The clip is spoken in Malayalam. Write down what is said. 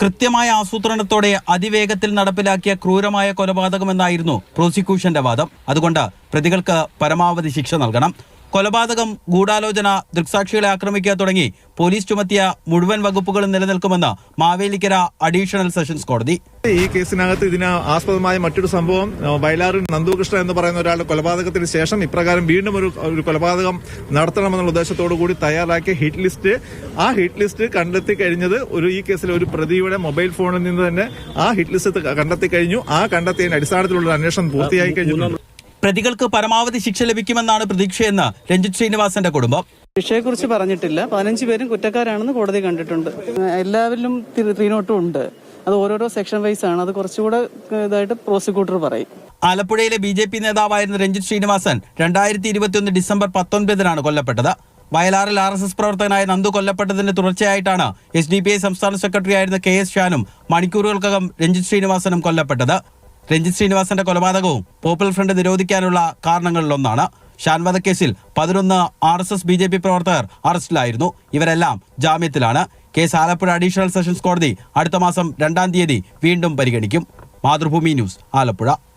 കൃത്യമായ ആസൂത്രണത്തോടെ അതിവേഗത്തിൽ നടപ്പിലാക്കിയ ക്രൂരമായ കൊലപാതകമെന്നായിരുന്നു പ്രോസിക്യൂഷന്റെ വാദം. അതുകൊണ്ട് പ്രതികൾക്ക് പരമാവധി ശിക്ഷ നൽകണം. കൊലപാതകം ഗൂഢാലോചന ദൃക്സാക്ഷികളെ ആക്രമിക്കുക തുടങ്ങി. പോലീസ് ചുമത്തിയ മുഴുവൻ വകുപ്പുകളും നിലനിൽക്കുമെന്ന് മാവേലിക്കര അഡീഷണൽ സെഷൻസ് കോടതി. ഈ കേസിനകത്ത് ഇതിന് ആസ്പദമായ മറ്റൊരു സംഭവം വയലാറിൽ നന്ദുകൃഷ്ണ എന്ന് പറയുന്ന ഒരാളുടെ കൊലപാതകത്തിന് ശേഷം ഇപ്രകാരം വീണ്ടും ഒരു ഒരു കൊലപാതകം നടത്തണമെന്നുള്ള ഉദ്ദേശത്തോടു കൂടി തയ്യാറാക്കിയ ഹിറ്റ് ലിസ്റ്റ്. ആ ഹിറ്റ് ലിസ്റ്റ് കണ്ടെത്തി കഴിഞ്ഞത് ഒരു ഈ കേസിലെ ഒരു പ്രതിയുടെ മൊബൈൽ ഫോണിൽ നിന്ന് തന്നെ ആ ഹിറ്റ് ലിസ്റ്റ് കണ്ടെത്തി കഴിഞ്ഞു. ആ കണ്ടെത്തിയതിന്റെ അടിസ്ഥാനത്തിലുള്ള അന്വേഷണം പൂർത്തിയായി കഴിഞ്ഞിട്ടുണ്ട് പ്രതികൾക്ക് പരമാവധി ശിക്ഷ ലഭിക്കുമെന്നാണ് പ്രതീക്ഷയെന്ന് രഞ്ജിത് ശ്രീനിവാസന്റെ കുടുംബം. ശിക്ഷയെക്കുറിച്ച് പറഞ്ഞിട്ടില്ല. പതിനഞ്ച് പേരും കുറ്റക്കാരാണെന്ന് കോടതി കണ്ടിട്ടുണ്ട്. എല്ലാവരിലും ത്രീനോട്ടും ഉണ്ട്. അത് ഓരോരോ സെക്ഷൻ വൈസ് ആണ്. അത് കുറച്ചുകൂടെ ഇതായിട്ട് പ്രോസിക്യൂട്ടർ പറയും. ആലപ്പുഴയിലെ ബി ജെ പി നേതാവായിരുന്ന രഞ്ജിത് ശ്രീനിവാസൻ രണ്ടായിരത്തി ഇരുപത്തിയൊന്ന് ഡിസംബർ പത്തൊൻപതിനാണ് കൊല്ലപ്പെട്ടത്. വയലാറിൽ ആർ എസ് എസ് പ്രവർത്തകനായ നന്ദു കൊല്ലപ്പെട്ടതിന്റെ തുടർച്ചയായിട്ടാണ് എസ് ഡി പി ഐ സംസ്ഥാന സെക്രട്ടറി ആയിരുന്ന കെ എസ് ഷാനും മണിക്കൂറുകൾക്കകം രഞ്ജിത് ശ്രീനിവാസനും കൊല്ലപ്പെട്ടത്. രഞ്ജിത് ശ്രീനിവാസന്റെ കൊലപാതകവും പോപ്പുലർ ഫ്രണ്ട് നിരോധിക്കാനുള്ള കാരണങ്ങളിലൊന്നാണ്. ഷാൻ വധക്കേസിൽ പതിനൊന്ന് R S S B J P പ്രവർത്തകർ അറസ്റ്റിലായിരുന്നു. ഇവരെല്ലാം ജാമ്യത്തിലാണ്. കേസ് ആലപ്പുഴ അഡീഷണൽ സെഷൻസ് കോടതി അടുത്ത മാസം രണ്ടാം തീയതി വീണ്ടും പരിഗണിക്കും. മാതൃഭൂമി ന്യൂസ് ആലപ്പുഴ.